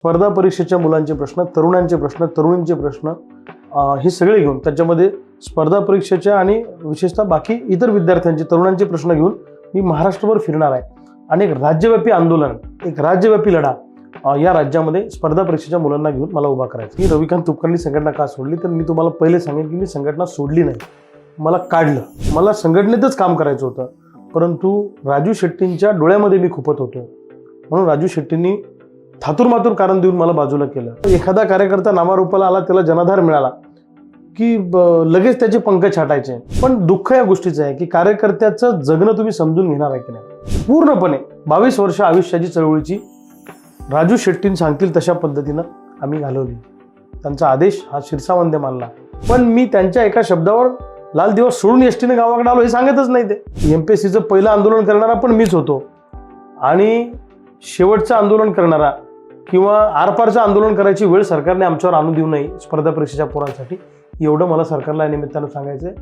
स्पर्धा परीक्षेच्या मुलांचे प्रश्न तरुणांचे प्रश्न तरुणींचे प्रश्न हे सगळे घेऊन त्याच्यामध्ये स्पर्धा परीक्षेच्या आणि विशेषतः बाकी इतर विद्यार्थ्यांचे तरुणांचे प्रश्न घेऊन मी महाराष्ट्रभर फिरणार आहे. आणि एक राज्यव्यापी आंदोलन एक राज्यव्यापी लढा या राज्यामध्ये स्पर्धा परीक्षेच्या मुलांना घेऊन मला उभा करायचं. मी रविकांत तुपकर्णी संघटना का सोडली? तर मी तुम्हाला पहिले सांगेन की मी संघटना सोडली नाही. मला काढलं. मला संघटनेतच काम करायचं होतं. परंतु राजू शेट्टींच्या डोळ्यामध्ये मी खुपत होतो. म्हणून राजू शेट्टींनी थातुरमातुर कारण देऊन मला बाजूला केलं. एखादा कार्यकर्ता नामारूपाला आला त्याला जनाधार मिळाला की ब- लगेच त्याचे पंख छाटायचे. पण दुःख या गोष्टीचं आहे की कार्यकर्त्याचं जगणं तुम्ही समजून घेणार आहे की नाही? पूर्णपणे बावीस वर्ष आयुष्याची चळवळीची राजू शेट्टीन सांगतील तशा पद्धतीनं आम्ही घालवली. त्यांचा आदेश हा शिरसावंदे मानला. पण मी त्यांच्या एका शब्दावर लाल दिवस सोडून एसटीने गावाकडे आलो हे सांगतच नाही ते. एम पी एस सीचं पहिलं आंदोलन करणारा पण मीच होतो. आणि शेवटचं आंदोलन करणारा किंवा आरपारचं आंदोलन करायची वेळ सरकारने आमच्यावर आणू देऊ नये स्पर्धा परीक्षेच्या पोरांसाठी. एवढं मला सरकारला या निमित्तानं सांगायचं आहे